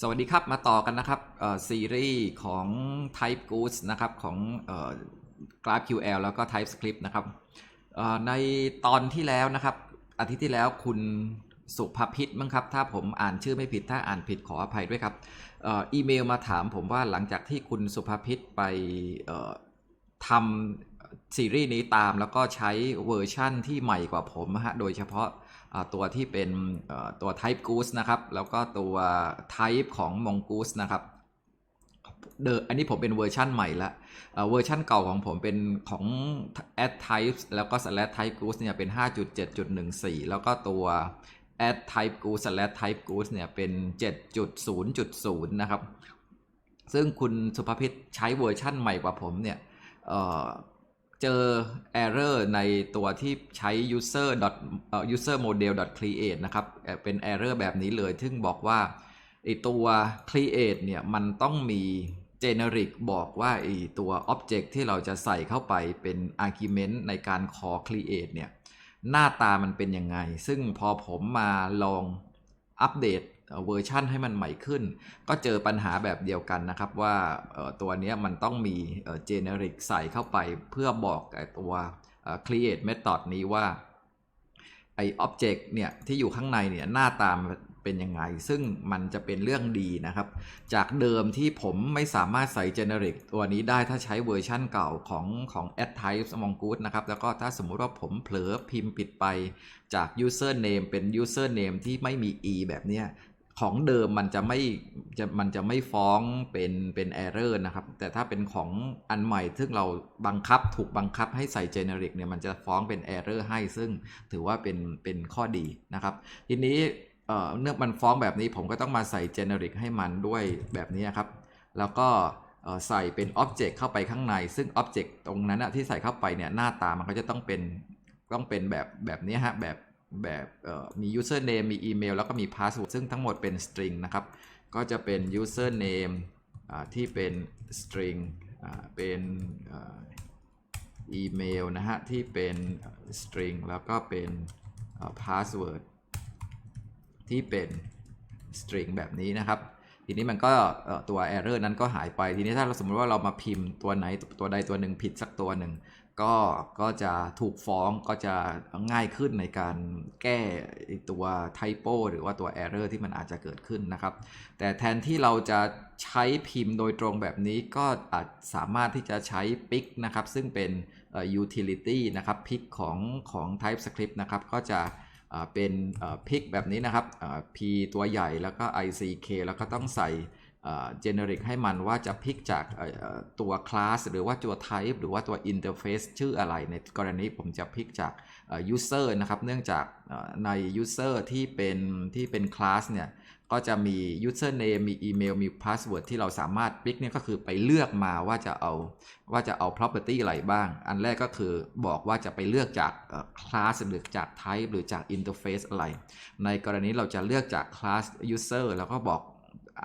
สวัสดีครับมาต่อกันนะครับซีรีส์ของ Type Goose นะครับของเอ่อ GraphQL แล้วก็ TypeScript นะครับในตอนที่แล้วนะครับ อาทิตย์ที่แล้วคุณสุภพิษมั้งครับ ถ้าผมอ่านชื่อไม่ผิดถ้าอ่านผิดขออภัยด้วยครับอ,อ,อีเมลมาถามผมว่าหลังจากที่คุณสุภพิษไปทำซีรีส์นี้ตามแล้วก็ใช้เวอร์ชั่นที่ใหม่กว่าผมนะฮะโดยเฉพาะ ตัวที่เป็นตัว Type Goose นะครับ แล้วก็ตัว Type ของ Mongoose นะครับเดออันนี้ผมเป็นเวอร์ชั่นใหม่ละเอ่อเวอร์ชั่นเก่าของผมเป็นของ add types แล้วก็ slash type goose เนี่ยเป็น 5.7.14 แล้วก็ตัว add type goose slash type goose เนี่ยเป็น 7.0.0 นะครับ ซึ่งคุณสุภพิษใช้เวอร์ชั่นใหม่กว่าผมเนี่ย เอ่อเจอ error ในตัวที่ใช้ user dot user model create นะครับเอ่อเป็น error แบบนี้เลย ซึ่งบอกว่าไอตัว create เนี่ยมันต้องมี generic บอกว่าไอตัว object ที่เราจะใส่เข้าไปเป็น argument ในการ call create เนี่ยหน้าตามันเป็นยังไง ซึ่งพอผมมาลองอัปเดต เวอร์ชันให้มันใหม่ขึ้น ก็เจอปัญหาแบบเดียวกันนะครับว่าตัวนี้มันต้องมีเอ่อ generic ใส่เข้าไปเพื่อบอกตัว create method นี้ว่าไอ้ object เนี่ยที่อยู่ข้างในเนี่ยหน้าตามเป็นยังไง ซึ่งมันจะเป็นเรื่องดีนะครับ จากเดิมที่ผมไม่สามารถใส่ generic ตัวนี้ได้ถ้าใช้เวอร์ชั่นเก่าของของ add types mongoose นะครับ แล้วก็ถ้าสมมุติว่าผมเผลอพิมพ์ผิดไปจาก username เป็น username ที่ไม่มี e แบบเนี้ย ของเดิมมันจะไม่จะมันจะไม่ฟ้องเป็นเป็น error นะครับ แต่ถ้าเป็นของอันใหม่ซึ่งเราบังคับถูกบังคับให้ใส่ generic เนี่ยมันจะฟ้องเป็น error ให้ซึ่งถือว่าเป็นเป็นข้อดีนะครับ ทีนี้เอ่อเนื่องมันฟ้องแบบนี้ผมก็ต้องมาใส่ generic ให้มันด้วยแบบนี้ครับ แล้วก็ใส่เป็น object เข้าไปข้างใน ซึ่ง object ตรงนั้นนะที่ใส่เข้าไปเนี่ยหน้าตามันก็จะต้องเป็นต้องเป็นแบบแบบนี้ฮะแบบ แบบมี username มีอีเมลแล้วก็มี password ซึ่งทั้งหมดเป็น string นะครับ ก็จะเป็น username ที่เป็น string เป็นอ่าอีเมลนะฮะ ที่เป็น string แล้วก็เป็น password ที่เป็น string แบบนี้นะครับ ทีนี้มันก็ตัว error นั้นก็หายไป ทีนี้ถ้าเราสมมติว่าเรามาพิมพ์ตัวไหนตัวใดตัวหนึ่งผิดสักตัวหนึ่ง ก็ก็จะถูกฟ้องก็จะง่ายขึ้นในการแก้ตัว typo หรือว่าตัว error ที่มันอาจจะเกิดขึ้นนะครับ แต่แทนที่เราจะใช้พิมพ์โดยตรงแบบนี้ก็อาจสามารถที่จะใช้ pick นะครับ ซึ่งเป็น utility นะครับ pick ของของ TypeScript นะครับก็จะเป็นเอ่อ pick แบบนี้นะครับ p ตัวใหญ่แล้วก็ ick แล้วก็ต้องใส่ เอ่อ generic ให้มันว่าจะพิกจากตัว class หรือว่าตัว type หรือว่าตัว interface ชื่ออะไร ในกรณีผมจะพิกจากยูเอ่อ user นะครับ เนื่องจากเอ่อใน user ที่เป็นที่เป็น class เนี่ย ก็จะมี username มีอีเมลมี password ที่เราสามารถปิกเนี่ยก็คือไปเลือกมาว่าจะเอาว่าจะเอา property อะไรบ้าง อันแรกก็คือบอกว่าจะไปเลือกจากเอ่อ class หรือจาก type หรือจาก interface อะไร ในกรณีเราจะเลือกจาก class user แล้วก็บอก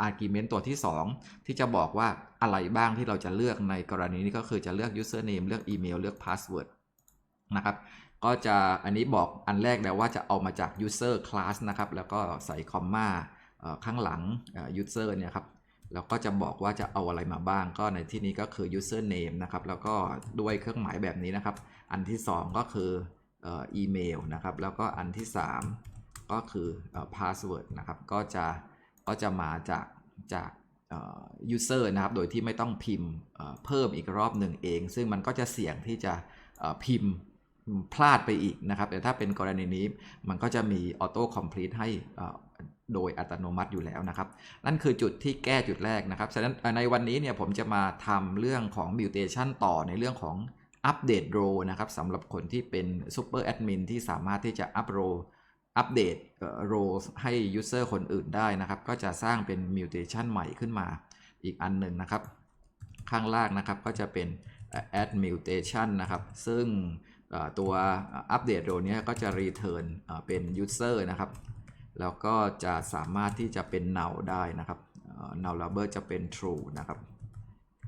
argument ตัวที่ 2 ที่จะบอกว่าอะไรบ้างที่เราจะเลือกในกรณีนี้ก็คือจะเลือก username เลือกอีเมลเลือก password นะครับ ก็จะอันนี้บอกอันแรกแล้วว่าจะเอามาจาก user class นะครับ แล้วก็ใส่คอมมาข้างหลังเอ่อ user เนี่ยครับแล้วก็จะบอกว่าจะเอาอะไรมาบ้างก็ในที่นี้ก็คือ username นะครับ แล้วก็ด้วยเครื่องหมายแบบนี้นะครับ อันที่ 2 ก็คืออีเมลนะครับ แล้วก็อันที่ 3 ก็คือเอ่อ password นะครับ ก็จะ ก็จะมาจากจากเอ่อ user นะครับ โดยที่ไม่ต้องพิมพ์เพิ่มอีกรอบหนึ่งเอง ซึ่งมันก็จะเสี่ยงที่จะพิมพ์พลาดไปอีกนะครับ แต่ถ้าเป็นกรณีนี้มันก็จะมี auto complete ให้โดยอัตโนมัติอยู่แล้วนะครับ นั่นคือจุดที่แก้จุดแรกนะครับฉะนั้นในวันนี้เนี่ยผมจะมาทำเรื่องของ mutation ต่อในเรื่องของอัปเดต row นะครับสำหรับคนที่เป็น super admin ที่สามารถที่จะอัปโร อัปเดตโรให้ user คนอื่นได้นะครับ ก็จะสร้างเป็น mutation ใหม่ขึ้นมาอีกอันหนึ่งนะครับ ข้างล่างนะครับก็จะเป็น add mutation นะครับ ซึ่งตัวอัปเดตโรนี้ยก็จะ return เป็น user นะครับ แล้วก็จะสามารถที่จะเป็น null ได้นะครับ null label จะเป็น true นะครับ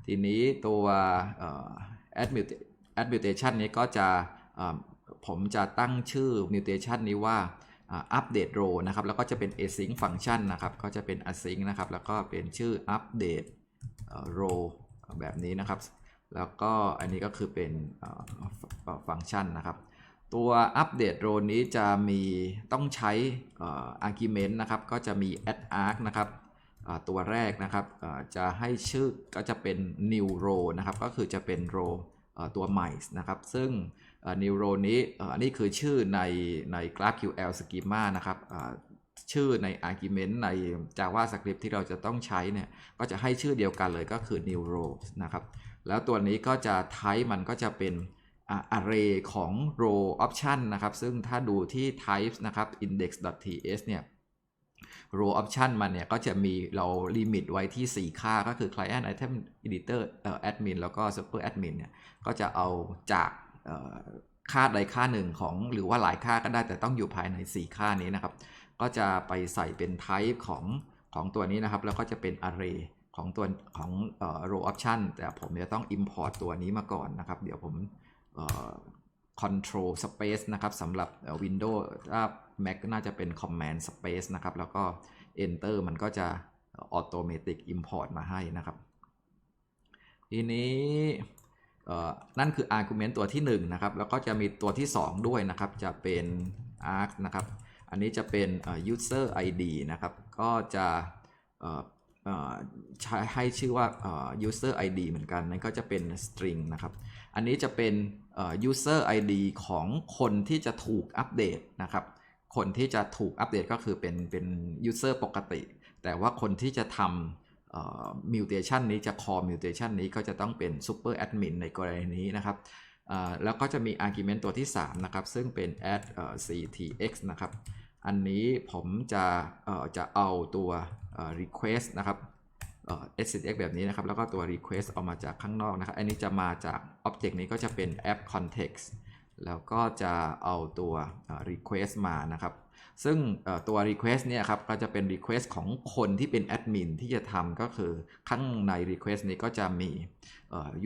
ทีนี้ตัว add mutation นี้ก็จะผมจะตั้งชื่อ mutation นี้ว่า อ่า update row นะครับ แล้วก็จะเป็น async function นะครับ ก็จะเป็น async นะครับ แล้วก็เป็นชื่อ update เอ่อ row แบบนี้นะครับ แล้วก็อันนี้ก็คือเป็นฟังก์ชันนะครับ ตัว update row นี้จะมีต้องใช้อ่อ argument นะครับ ก็จะมี add arc นะครับตัวแรกนะครับจะให้ชื่อก็จะเป็น new row นะครับ ก็คือจะเป็น row ตัวใหม่นะครับ ซึ่ง เอ่อ new row นี้อ่อนี่คือชื่อในใน GraphQL schema นะครับชื่อใน argument ใน JavaScript ที่เราจะต้องใช้เนี่ยก็จะให้ชื่อเดียวกันเลยก็คือ new row นะครับ แล้วตัวนี้ก็จะ type มันก็จะเป็นอ่า array ของ row option นะครับ ซึ่งถ้าดูที่ types นะครับ index.ts เนี่ย row option มันเนี่ยก็จะมีเรา limit ไว้ที่ 4 ค่าก็คือ client item editor admin แล้วก็ super admin เนี่ยก็จะเอาจาก ค่าใดค่าหนึ่งของหรือว่าหลายค่าก็ได้แต่ต้องอยู่ภายใน 4 ค่านี้นะครับ ก็จะไปใส่เป็น type ของของตัวนี้นะครับ แล้วก็จะเป็น array ของตัวของเอ่อ row option แต่ผมจะต้อง import ตัวนี้มาก่อนนะครับ เดี๋ยวผมเอ่อ control space นะครับสำหรับ Windows ถ้า Mac น่าจะเป็น command space นะครับ แล้วก็ enter มันก็จะ automatic import มาให้นะครับ ทีนี้ นั่นคือ argument ตัวที่1นะครับแล้วก็จะมีตัวที่ 2 ด้วยนะครับจะเป็น arg นะครับอันนี้จะเป็น user id นะครับก็จะใช้ให้ชื่อว่า user id เหมือนกันนั่นก็จะเป็น string นะครับอันนี้จะเป็น user id ของคนที่จะถูกอัปเดตนะครับคนที่จะถูกอัปเดตก็คือเป็นเป็น user ปกติ แต่ว่าคนที่จะทำ เอ่อ mutation นี้จะ call mutation นี้ก็จะต้องเป็น super admin ในกรณีนี้นะครับแล้วก็จะมี argument ตัวที่ 3 นะครับ ซึ่งเป็น add ctx นะครับ อันนี้ผมจะจะเอาตัว request นะครับเอ่อ SCX แบบนี้นะครับ แล้วก็ตัว request เอามาจากข้างนอกนะครับ อันนี้จะมาจาก object นี้ก็จะเป็น app context แล้วก็จะเอาตัว request มานะครับ ซึ่งตัว request เนี่ยครับก็จะเป็น request ของคนที่เป็น admin ที่จะทำก็คือข้างใน request นี้ก็จะมี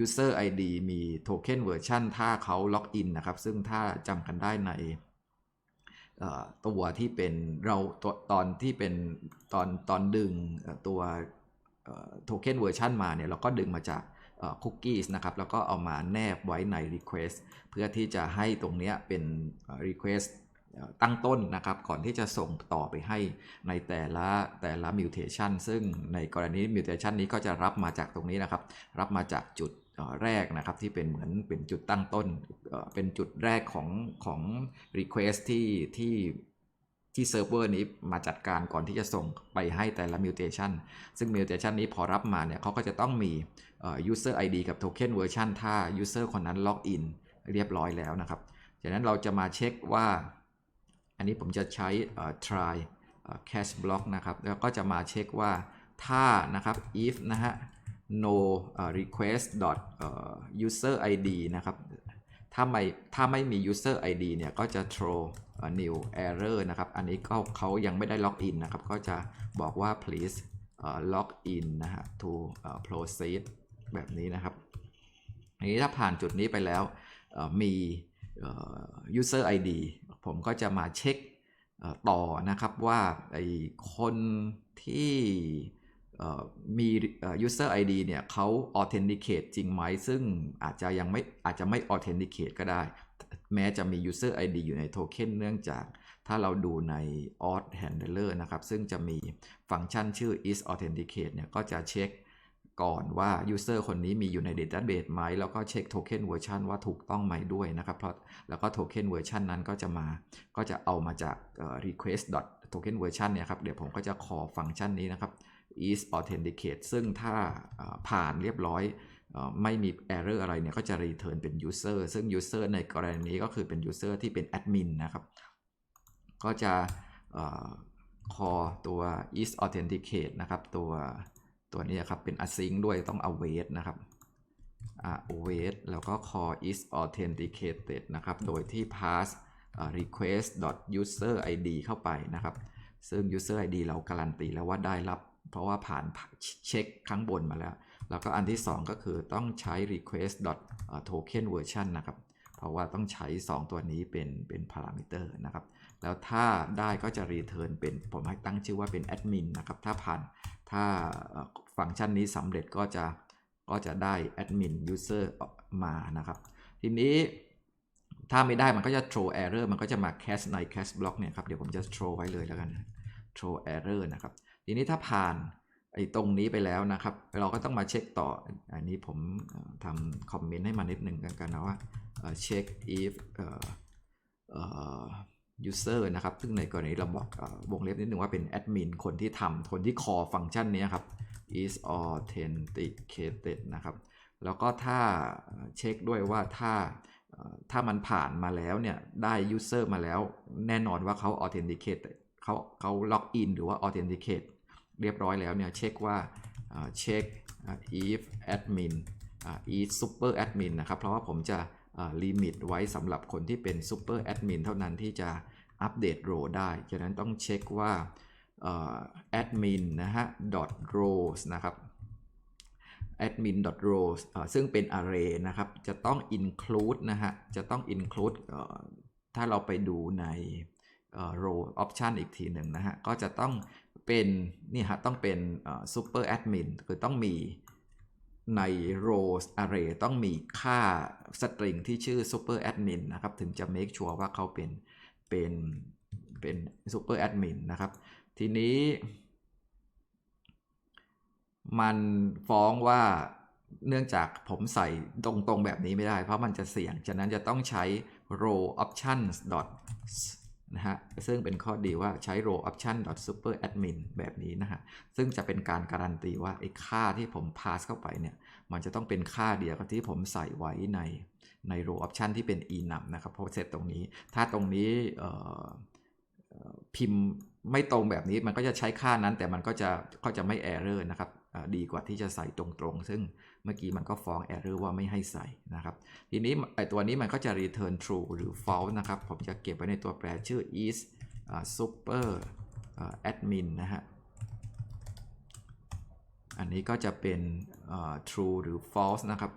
user ID มี token version ถ้าเขา log in นนะครับ ซึ่งถ้าจำกันได้ในตัวที่เป็นเราตตอนที่เป็นตอนตอนดึงตัวโทเค็นเวอร์ชันมาเนี่ยเราก็ดึงมาจากคุกกี้นะครับ แล้วก็เอามาแนบไว้ใน Request เพื่อที่จะให้ตรงเนี้ยเป็น Request ตั้งต้นนะครับ ก่อนที่จะส่งต่อไปให้ในแต่ละแต่ละ mutation ซึ่งในกรณี mutation นี้ก็จะรับมาจากตรงนี้นะครับ รับมาจากจุดแรกนะครับที่เป็นเหมือนเป็นจุดตั้งต้น เป็นจุดแรกของของ request ที่ที่ที่เซิร์ฟเวอร์นี้มาจัดการก่อนที่จะส่งไปให้แต่ละ mutation ซึ่ง mutation นี้พอรับมาเนี่ยเขาก็จะต้องมี user ID กับ token version ถ้า user คนนั้น log in เรียบร้อยแล้วนะครับจากนั้นเราจะมาเช็คว่า นนี้ผมจะใช้ try cache block นะครับ แล้วก็จะมาเช็คว่าถ้านะครับ if นะฮะ no request dot user id นะครับ ถ้าไม่ถ้าไม่มี user id เนี่ย ก็จะ throw new error นะครับ อันนี้ก็เขายังไม่ได้ log in นะครับ ก็จะบอกว่า please log in นะฮะ to proceed แบบนี้นะครับอันนี้ถ้าผ่านจุดนี้ไปแล้วมี user id ผมก็จะมาเช็คต่อนะครับว่าไอคนที่มี user ID เนี่ยเขา authenticate จริงไหม ซึ่งอาจจะยังไม่อาจจะไม่ authenticate ก็ได้ แม้จะมี user ID อยู่ในโทเค็นเนื่องจากถ้าเราดูใน auth handler นะครับ ซึ่งจะมีฟังก์ชันชื่อ is authenticate เนี่ยก็จะเช็ค ก่อนว่า user คนนี้มีอยู่ใน database ไหม แล้วก็เช็คโทเค็นเวอร์ชันว่าถูกต้องไหมด้วยนะครับ เพราะแล้วก็โทเค็นเวอร์ชันนั้นก็จะมา ก็จะเอามาจาก request dot token version เนี่ยครับ เดี๋ยวผมก็จะ call ฟังก์ชันนี้นะครับ is authenticate ซึ่งถ้าผ่านเรียบร้อยไม่มี error อะไรเนี่ย ก็จะ return เป็น user ซึ่ง user ในกรณีนี้ก็คือเป็น user ที่เป็น admin นะครับ ก็จะ call ตัว is authenticate นะครับตัว ตัวนี้ครับเป็น async ด้วยต้อง await นะครับ await แล้วก็ call is authenticated นะครับ โดยที่ pass request dot user id เข้าไปนะครับ ซึ่ง user id เราการันตีแล้วว่าได้รับ เพราะว่าผ่านเช็คข้างบนมาแล้ว แล้วก็อันที่ 2 ก็คือต้องใช้ request dot token version นะครับ เพราะว่าต้องใช้ 2 ตัวนี้เป็นเป็น parameter นะครับ แล้วถ้าได้ก็จะ return เป็นผมให้ตั้งชื่อว่าเป็น admin นะครับ ถ้าผ่าน ถ้าฟังก์ชันนี้สำเร็จก็จะก็จะได้ admin user ออกมานะครับ ทีนี้ถ้าไม่ได้มันก็จะ throw error มันก็จะมา cache ใน cache block เนี่ยครับ เดี๋ยวผมจะ throw ไว้เลยแล้วกัน throw error นะครับ ทีนี้ถ้าผ่านไอ้ตรงนี้ไปแล้วนะครับ เราก็ต้องมาเช็คต่อ อันนี้ผมทำคอมเมนต์ให้มานิดหนึ่งกันกันนะว่าเอ่อ check if เอ่อเอ่อ user นะครับ ซึ่งในกรณีเราบอกวงเล็บนิดหนึ่งว่าเป็นแอดมินคนที่ทำคนที่ call ฟังก์ชันนี้ครับ is authenticated นะครับ แล้วก็ถ้าเช็คด้วยว่าถ้าถ้ามันผ่านมาแล้วเนี่ย ได้ user มาแล้ว แน่นอนว่าเขา authenticate เขาเขา log in หรือว่า authenticate เรียบร้อยแล้วเนี่ย เช็คว่าเช็ค if admin is super admin นะครับ เพราะว่าผมจะ ลิมิตไว้สำหรับคนที่เป็น super admin เท่านั้นที่จะอัปเดต row ได้ฉะนั้นต้องเช็คว่าเอ่อ admin นะฮะ dot rows นะครับ admin rows ซึ่งเป็น array นะครับ จะต้อง include นะฮะ จะต้อง include ถ้าเราไปดูในเอ่อ row option อีกทีหนึ่งนะฮะ ก็จะต้องเป็น นี่ฮะ ต้องเป็นเอ่อ super admin คือต้องมี ใน rows array ต้องมีค่า string ที่ชื่อ super admin นะครับ ถึงจะ make sure ว่าเขาเป็น เป็น เป็น super admin นะครับ ทีนี้ มันฟ้องว่าเนื่องจากผมใส่ตรงๆแบบนี้ไม่ได้ เพราะมันจะเสี่ยง ฉะนั้นจะต้องใช้ row options dot นะฮะซึ่งเป็นข้อดีว่าใช้ row option dot super admin แบบนี้นะฮะซึ่งจะเป็นการการันตีว่าไอ้ค่าที่ผม pass เข้าไปเนี่ยมันจะต้องเป็นค่าเดียวกับที่ผมใส่ไว้ในใน row option ที่เป็น enum นะครับพอเสร็จตรงนี้ ถ้าตรงนี้พิมพ์ไม่ตรงแบบนี้มันก็จะใช้ค่านั้นแต่มันก็จะก็จะไม่ error นะครับดีกว่าที่จะใส่ตรงๆ ซึ่ง เมื่อกี้มันก็ฟ้อง error ว่าไม่ให้ใส่นะครับ ทีนี้ไอตัวนี้มันก็จะ return true หรือ false นะครับ ผมจะเก็บไว้ในตัวแปรชื่อ is อ super อ admin นะฮะ อันนี้ก็จะเป็น true หรือ false นะครับ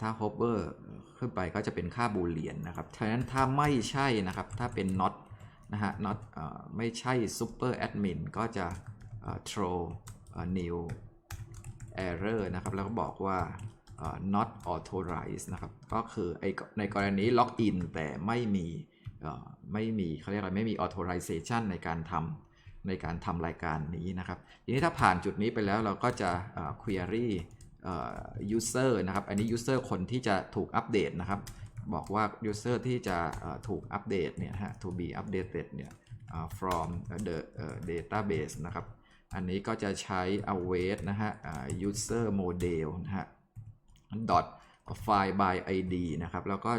ถ้า hover ขึ้นไปก็จะเป็นค่าบูเลียนนะครับ ฉะนั้นถ้าไม่ใช่นะครับ ถ้าเป็น not นะฮะ not ไม่ใช่ super admin ก็จะ throw new error นะครับ แล้วก็บอกว่า not authorized นะครับ ก็คือไอในกรณี log in แต่ไม่มีไม่มีเขาเรียกอะไรไม่มี authorization ในการทำในการทำรายการนี้นะครับ ทีนี้ถ้าผ่านจุดนี้ไปแล้วเราก็จะ query user นะครับ อันนี้ user คนที่จะถูกอัปเดตนะครับ บอกว่า user ที่จะถูกอัปเดตเนี่ยฮะ to be updated เนี่ย from the database นะครับ อันนี้ก็จะใช้ await นะฮะอ่า user model นะฮะ dot file by id นะครับ แล้วก็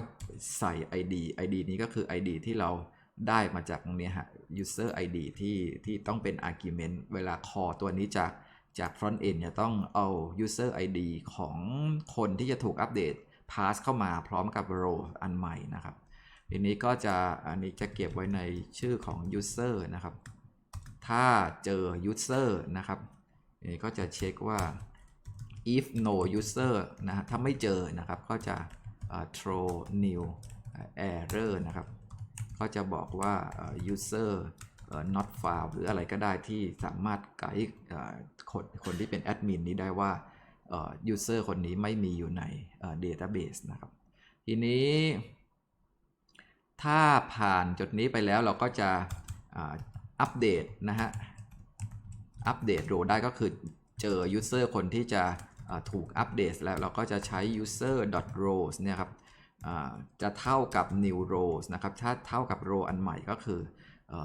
ใส่ id id นี้ก็คือ id ที่เราได้มาจากตรงนี้ยฮะ user id ที่ที่ต้องเป็น argument เวลา call ตัวนี้จากจาก front end เนี่ยต้องเอา user id ของคนที่จะถูกอัปเดต pass เข้ามาพร้อมกับ row อันใหม่นะครับทีนี้ก็จะอันนี้จะเก็บไว้ในชื่อของ user นะครับ ถ้าเจอ user นะครับก็จะเช็คว่า if no user นะฮะถ้าไม่เจอนะครับ ก็จะ throw new error นะครับ ก็จะบอกว่า user not found หรืออะไรก็ได้ที่สามารถไกด์คนคนที่เป็นแอดมินนี้ได้ว่าเอ่อ user คนนี้ไม่มีอยู่ในเอ่อ database นะครับ ทีนี้ ถ้าผ่านจุดนี้ไปแล้วเราก็จะ อัปเดตนะฮะอัปเดตโรได้ก็คือเจอ user คนที่จะถูกอัปเดตแล้วเราก็จะใช้ user rows เนี่ยครับจะเท่ากับ new rows นะครับถ้าเท่ากับ row อันใหม่ก็คืออ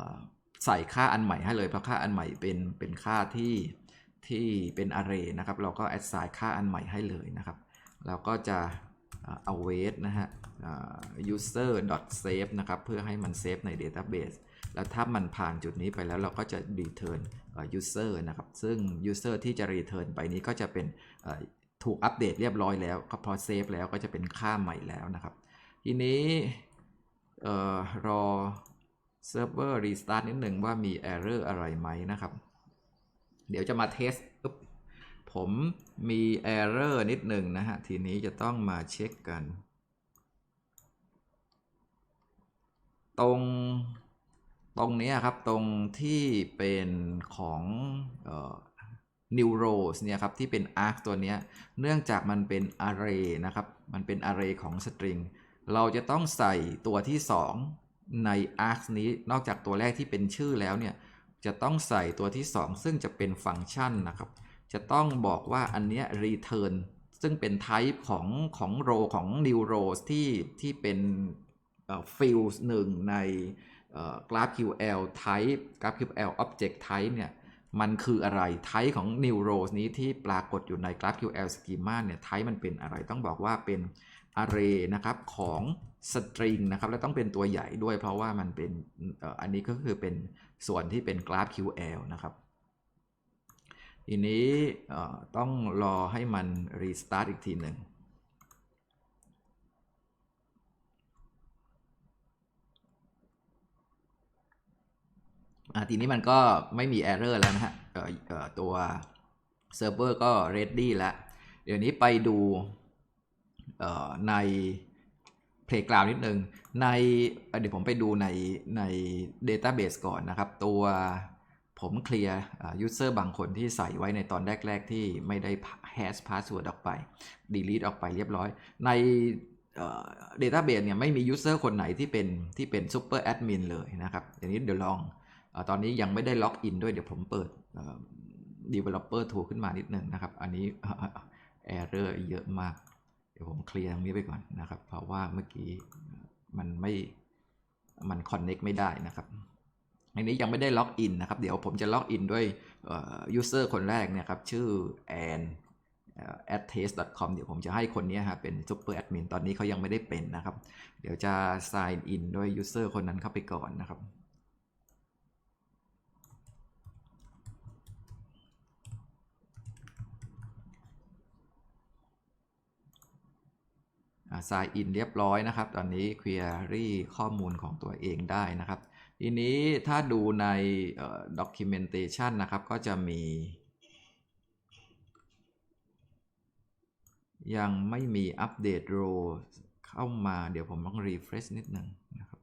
ใส่ค่าอันใหม่ให้เลย เพราะค่าอันใหม่เป็นเป็นค่าที่ที่เป็น array นะครับ เราก็ assign ค่าอันใหม่ให้เลยนะครับเราก็จะอ่า await นะฮะ user save นะครับ เพื่อให้มันเซฟใน database แล้วถ้ามันผ่านจุดนี้ไปแล้วเราก็จะ return user นะครับ ซึ่ง user ที่จะ return ไปนี้ก็จะเป็นถูกอัปเดตเรียบร้อยแล้วก็พอเซฟแล้วก็จะเป็นค่าใหม่แล้วนะครับ ทีนี้เอ่อรอ server restart นิดหนึ่งว่ามี error อะไรไหมนะครับ เดี๋ยวจะมาเทสผมมี error นิดหนึ่งนะฮะ ทีนี้จะต้องมาเช็คกัน ตรง ตรงนี้ครับตรงที่เป็นของเอ่อ new rows เนี่ยครับที่เป็น arc ตัวนี้เนื่องจากมันเป็น array นะครับมันเป็น array ของ string เราจะต้องใส่ตัวที่ 2 ใน arc นี้นอกจากตัวแรกที่เป็นชื่อแล้วเนี่ยจะต้องใส่ตัวที่ 2 ซึ่งจะเป็นฟังก์ชันนะครับ จะต้องบอกว่าอันเนี้ย return ซึ่งเป็น type ของของ row ของ new rows ที่ที่เป็นเอ่อ field หนึ่งใน เอ่อ GraphQL type GraphQL object type เนี่ยมันคืออะไร type ของ new rows นี้ที่ปรากฏอยู่ใน GraphQL schema เนี่ย type มันเป็นอะไรต้องบอกว่าเป็น array นะครับของ string นะครับและต้องเป็นตัวใหญ่ด้วยเพราะว่ามันเป็นอันนี้ก็คือเป็นส่วนที่เป็น GraphQL นะครับทีนี้ต้องรอให้มัน restart อีกทีหนึ่ง ทีนี้มันก็ไม่มี error แล้วนะฮะเอ่อเอ่อตัวเซิร์ฟเวอร์ก็ ready แล้ว เดี๋ยวนี้ไปดูเอ่อใน Playground นิดนึง ในเดี๋ยวผมไปดูในใน Database ก่อนนะครับ ตัวผมเคลียร์ user บางคนที่ใส่ไว้ในตอนแรก ๆ ที่ไม่ได้ hash password ออกไป delete ออกไปเรียบร้อย ในเอ่อ database เนี่ยไม่มี user คนไหนที่เป็นที่เป็น super admin เลยนะครับอย่างนี้เดี๋ยวลอง ตอนนี้ยังไม่ได้ล็อกอินด้วยเดี๋ยวผมเปิด developer tool ขึ้นมานิดนึงนะครับ อันนี้ error เยอะมาก เดี๋ยวผมเคลียร์ตรงนี้ไปก่อนนะครับ เพราะว่าเมื่อกี้มันไม่ มัน connect ไม่ได้นะครับอันนี้ยังไม่ได้ล็อกอินนะครับ เดี๋ยวผมจะล็อกอินด้วย user คนแรกนี่ยครับ ชื่อ an at taste.com เดี๋ยวผมจะให้คนนี้ครับเป็น super admin ตอนนี้เขายังไม่ได้เป็นนะครับ เดี๋ยวจะ sign in ด้วย user คนนั้นเข้าไปก่อนนะครับ s i g n in เรียบร้อยนะครับ ตอนนี้ query ข้อมูลของตัวเองได้นะครับ ทีนี้ถ้าดูในเอ่อ documentation นะครับ ก็จะมี ยังไม่มีอัปเดต row เข้ามาเดี๋ยวผมต้อง refresh นิดหนึ่งนะครับ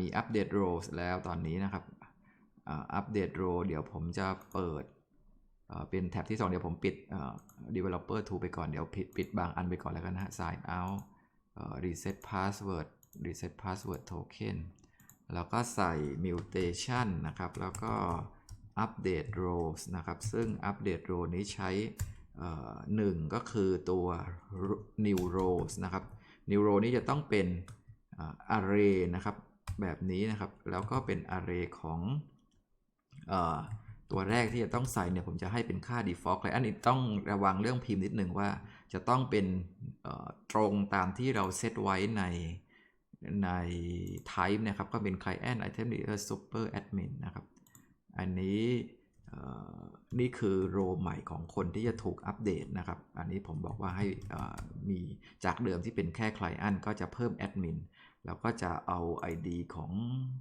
มีอัปเดต rows แล้วตอนนี้นะครับอัปเดต row เดี๋ยวผมจะเปิด เป็นแท็บที่ 2 เดี๋ยวผมปิด developer tool ไปก่อน เดี๋ยวปิดปิดบางอันไปก่อนแล้วกันนะ sign out reset password reset password token แล้วก็ใส่ mutation นะครับ แล้วก็ update rows นะครับ ซึ่ง update row นี้ใช่หนึ่งก็คือตัว new rows นะครับ new row นี้จะต้องเป็น array นะครับ แบบนี้นะครับ แล้วก็เป็น array ของ ตัวแรกที่จะต้องใส่เนี่ยผมจะให้เป็นค่า default เลยอันนี้ต้องระวังเรื่องพิมพ์นิดนึงว่า จะต้องเป็นตรงตามที่เราเซตไว้ในใน type นะครับ ก็เป็น client item leader super admin นะครับ อันนี้นี่คือโรใหม่ของคนที่จะถูกอัปเดตนะครับ อันนี้ผมบอกว่าให้มีจากเดิมที่เป็นแค่ client ก็จะเพิ่ม admin แล้วก็จะเอา ID ของ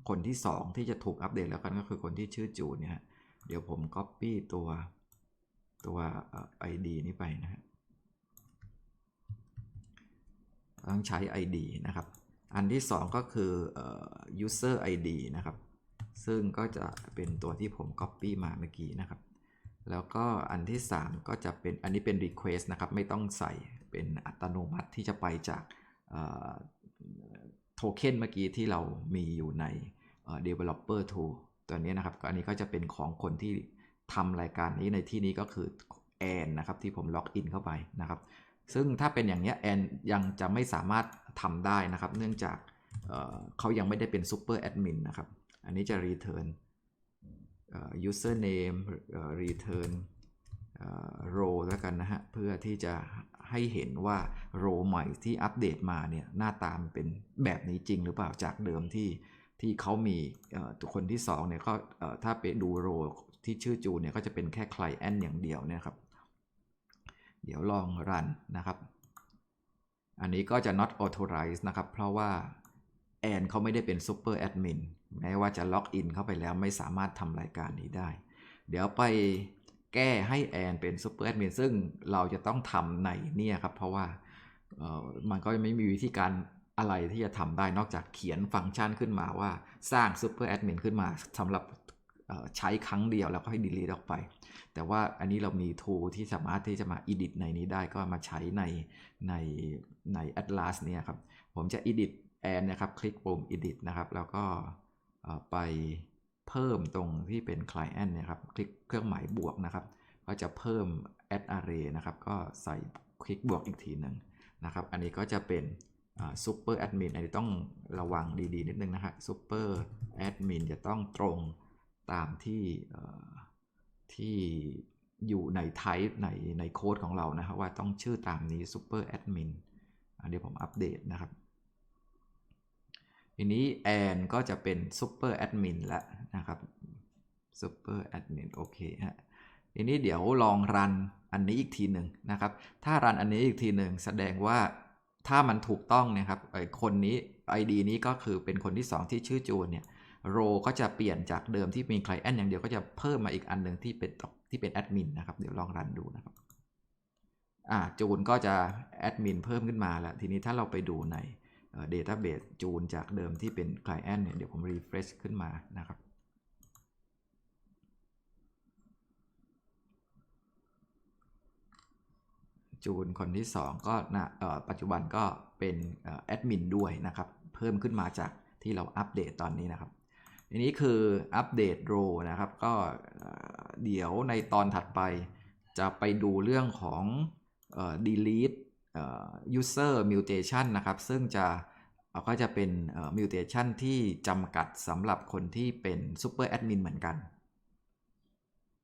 คนที่ 2 ที่จะถูกอัปเดตแล้วกันก็คือคนที่ชื่อจูนเนี่ย เดี๋ยวผม copy ตัวตัว ID นี้ไปนะฮะต้องใช้ ID นะครับ อันที่ 2 ก็คืออ user ID นะครับ ซึ่งก็จะเป็นตัวที่ผม copy มาเมื่อกี้นะครับ แล้วก็อันที่ 3 ก็จะเป็นอันนี้เป็น request นะครับ ไม่ต้องใส่เป็นอัตโนมัติที่จะไปจากโทเค็นเมื่อกี้ที่เรามีอยู่ใน developer tool ตัวนี้นะครับอันนี้ก็จะเป็นของคนที่ทำรายการนี้ในที่นี้ก็คือแอนนะครับที่ผมล็อกอินเข้าไปนะครับ ซึ่งถ้าเป็นอย่างนี้แอนยังจะไม่สามารถทำได้นะครับ เนื่องจากเเขายังไม่ได้เป็น super admin นนะครับ อันนี้จะ return เอ่อ username เอ่อ return row แล้วกันนะฮะ เพื่อที่จะให้เห็นว่า row ใหม่ที่อัปเดตมาเนี่ยหน้าตามเป็นแบบนี้จริงหรือเปล่าจากเดิมที่ ที่เขามีตัวคนที่2เนี่ยก็ถ้าไปดู row ที่ชื่อจูเนี่ยก็จะเป็นแค่ client อย่างเดียวเนี่ยครับ เดี๋ยวลองรันนะครับ อันนี้ก็จะ not authorized นะครับ เพราะว่าแอนเขาไม่ได้เป็น super admin แม้ว่าจะล็อกอินเข้าไปแล้วไม่สามารถทำรายการนี้ได้ เดี๋ยวไปแก้ให้แอนเป็น super admin ซึ่งเราจะต้องทำในเนี่ยครับ เพราะว่ามันก็ไม่มีวิธีการ อะไรที่จะทำได้นอกจากเขียนฟังก์ชันขึ้นมาว่าสร้าง Super Admin ขึ้นมาสำหรับใช้ครั้งเดียวแล้วก็ให้ delete ออกไป แต่ว่าอันนี้เรามี tool ที่สามารถที่จะมา edit ในนี้ได้ก็มาใช้ในในใน Atlas เนี่ยครับ ผมจะ edit แอนนะครับ คลิกปุ่ม edit นะครับ แล้วก็ไปเพิ่มตรงที่เป็น client เนี่ยครับ คลิกเครื่องหมายบวกนะครับ ก็จะเพิ่ม add array นะครับ ก็ใส่คลิกบวกอีกทีหนึ่งนะครับ อันนี้ก็จะเป็น อ่า super admin อันนี้ต้องระวังดีๆ นิดนึงนะฮะ super admin จะต้องตรงตามที่ที่อยู่ใน type ในในโค้ดของเรานะครับว่าต้องชื่อตามนี้ super admin อันนี้ผมอัปเดตนะครับทีนี้แอนก็จะเป็น super admin แล้วนะครับ super admin โอเคฮะทีนี้เดี๋ยวลองรันอันนี้อีกทีหนึ่งนะครับ ถ้ารันอันนี้อีกทีหนึ่งแสดงว่า ถ้ามันถูกต้องนะครับไอคนนี้ ID นี้ก็คือเป็นคนที่ 2 ที่ชื่อจูนเนี่ยโรก็จะเปลี่ยนจากเดิมที่มี client อย่างเดียวก็จะเพิ่มมาอีกอันหนึ่งที่เป็นที่เป็นแอดมินนะครับ เดี๋ยวลองรันดูนะครับอ่าจูนก็จะแอดมินเพิ่มขึ้นมาแล้ว ทีนี้ถ้าเราไปดูในเดต้าเบสจูนจากเดิมที่เป็น client เนี่ยเดี๋ยวผม refresh ขึ้นมานะครับ จูนคนที่ 2 ก็นะปัจจุบันก็เป็นแอดมินด้วยนะครับ เพิ่มขึ้นมาจากที่เราอัปเดตตอนนี้นะครับอันนี้คืออัปเดตโรนะครับ ก็เดี๋ยวในตอนถัดไปจะไปดูเรื่องของ delete user mutation นะครับ ซึ่งจะก็จะเป็น mutation ที่จำกัดสำหรับคนที่เป็น super admin เหมือนกัน